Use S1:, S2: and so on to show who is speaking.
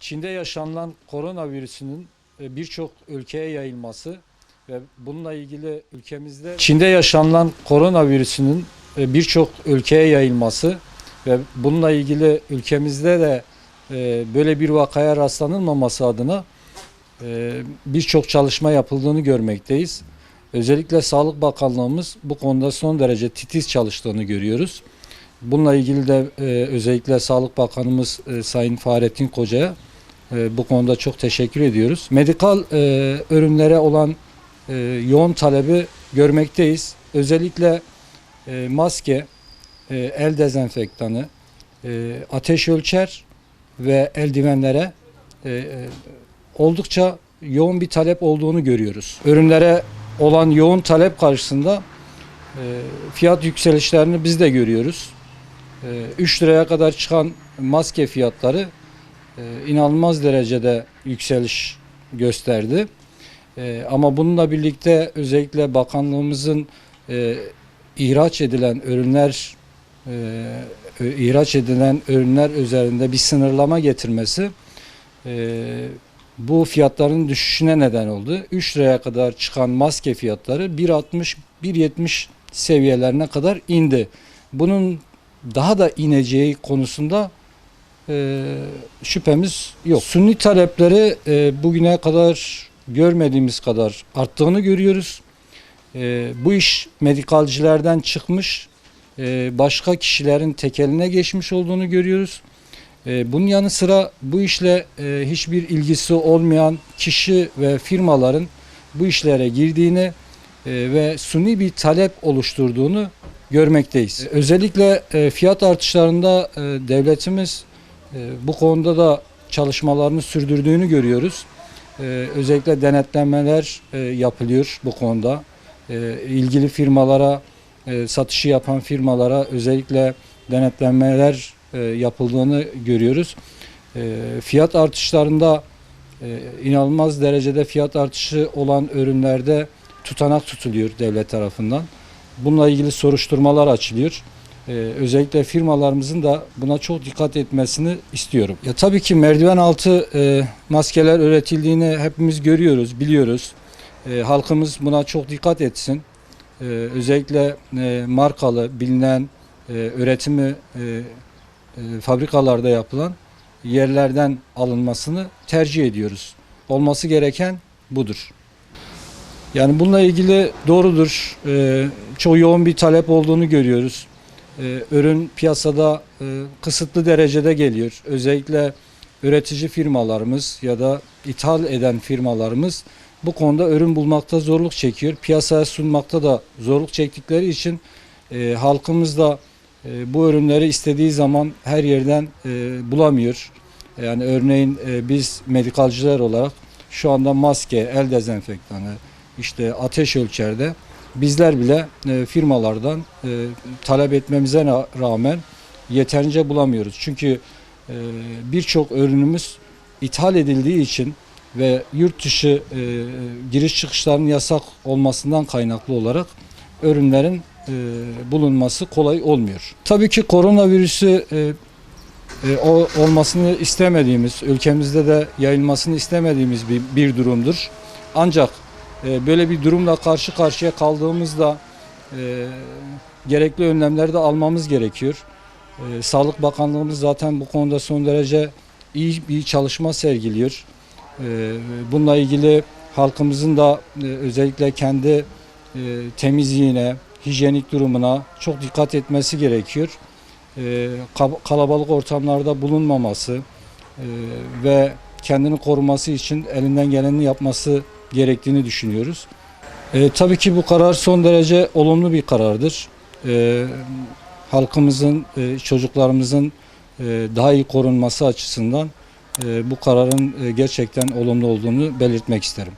S1: Çin'de yaşanılan koronavirüsünün e, birçok ülkeye yayılması ve bununla ilgili ülkemizde Çin'de yaşanılan koronavirüsünün e, birçok ülkeye yayılması ve bununla ilgili ülkemizde de e, böyle bir vakaya rastlanılmaması adına birçok çalışma yapıldığını görmekteyiz. Özellikle Sağlık Bakanlığımız bu konuda son derece titiz çalıştığını görüyoruz. Bununla ilgili de özellikle Sağlık Bakanımız Sayın Fahrettin Koca'ya e, bu konuda çok teşekkür ediyoruz. Medikal e, ürünlere olan e, yoğun talebi görmekteyiz. Özellikle e, maske, e, el dezenfektanı, e, ateş ölçer ve eldivenlere e, e, oldukça yoğun bir talep olduğunu görüyoruz. Ürünlere olan yoğun talep karşısında e, fiyat yükselişlerini biz de görüyoruz. E, 3 liraya kadar çıkan maske fiyatları inanılmaz derecede yükseliş gösterdi. E, ama bununla birlikte özellikle bakanlığımızın e, ihraç edilen ürünler e, ihraç edilen ürünler üzerinde bir sınırlama getirmesi e, bu fiyatların düşüşüne neden oldu. 3 liraya kadar çıkan maske fiyatları 1.60 1.70 seviyelerine kadar indi. Bunun daha da ineceği konusunda e, şüphemiz yok. Sunni talepleri e, bugüne kadar görmediğimiz kadar arttığını görüyoruz. E, bu iş medikalcilerden çıkmış, e, başka kişilerin tekeline geçmiş olduğunu görüyoruz. E, bunun yanı sıra bu işle e, hiçbir ilgisi olmayan kişi ve firmaların bu işlere girdiğini e, ve suni bir talep oluşturduğunu görmekteyiz. Özellikle e, fiyat artışlarında e, devletimiz bu konuda da çalışmalarını sürdürdüğünü görüyoruz. E, özellikle denetlemeler e, yapılıyor bu konuda. E, ilgili firmalara, e, satışı yapan firmalara özellikle denetlemeler e, yapıldığını görüyoruz. Fiyat artışlarında inanılmaz derecede fiyat artışı olan ürünlerde tutanak tutuluyor devlet tarafından. Bununla ilgili soruşturmalar açılıyor. Ee, özellikle firmalarımızın da buna çok dikkat etmesini istiyorum. Ya tabii ki merdiven altı e, maskeler üretildiğini hepimiz görüyoruz, biliyoruz. E, halkımız buna çok dikkat etsin. E, özellikle markalı, bilinen, üretimi fabrikalarda yapılan yerlerden alınmasını tercih ediyoruz. Olması gereken budur. Yani bununla ilgili doğrudur. E, çok yoğun bir talep olduğunu görüyoruz. E, ürün piyasada e, kısıtlı derecede geliyor. Özellikle üretici firmalarımız ya da ithal eden firmalarımız bu konuda ürün bulmakta zorluk çekiyor. Piyasaya sunmakta da zorluk çektikleri için e, halkımız da e, bu ürünleri istediği zaman her yerden bulamıyor. Yani örneğin biz medikalciler olarak şu anda maske, el dezenfektanı, işte ateş ölçerde bizler bile e, firmalardan e, talep etmemize rağmen yeterince bulamıyoruz. Çünkü e, birçok ürünümüz ithal edildiği için ve yurt dışı giriş çıkışlarının yasak olmasından kaynaklı olarak ürünlerin bulunması kolay olmuyor. Tabii ki koronavirüsü olmasını istemediğimiz, ülkemizde de yayılmasını istemediğimiz bir durumdur. Ancak e, böyle bir durumla karşı karşıya kaldığımızda e, gerekli önlemleri de almamız gerekiyor. E, Sağlık Bakanlığımız zaten bu konuda son derece iyi bir çalışma sergiliyor. E, bununla ilgili halkımızın da e, özellikle kendi e, temizliğine, hijyenik durumuna çok dikkat etmesi gerekiyor. Kalabalık ortamlarda bulunmaması ve kendini koruması için elinden geleni yapması gerektiğini düşünüyoruz. E, tabii ki bu karar son derece olumlu bir karardır. E, halkımızın, e, çocuklarımızın e, daha iyi korunması açısından e, bu kararın e, gerçekten olumlu olduğunu belirtmek isterim.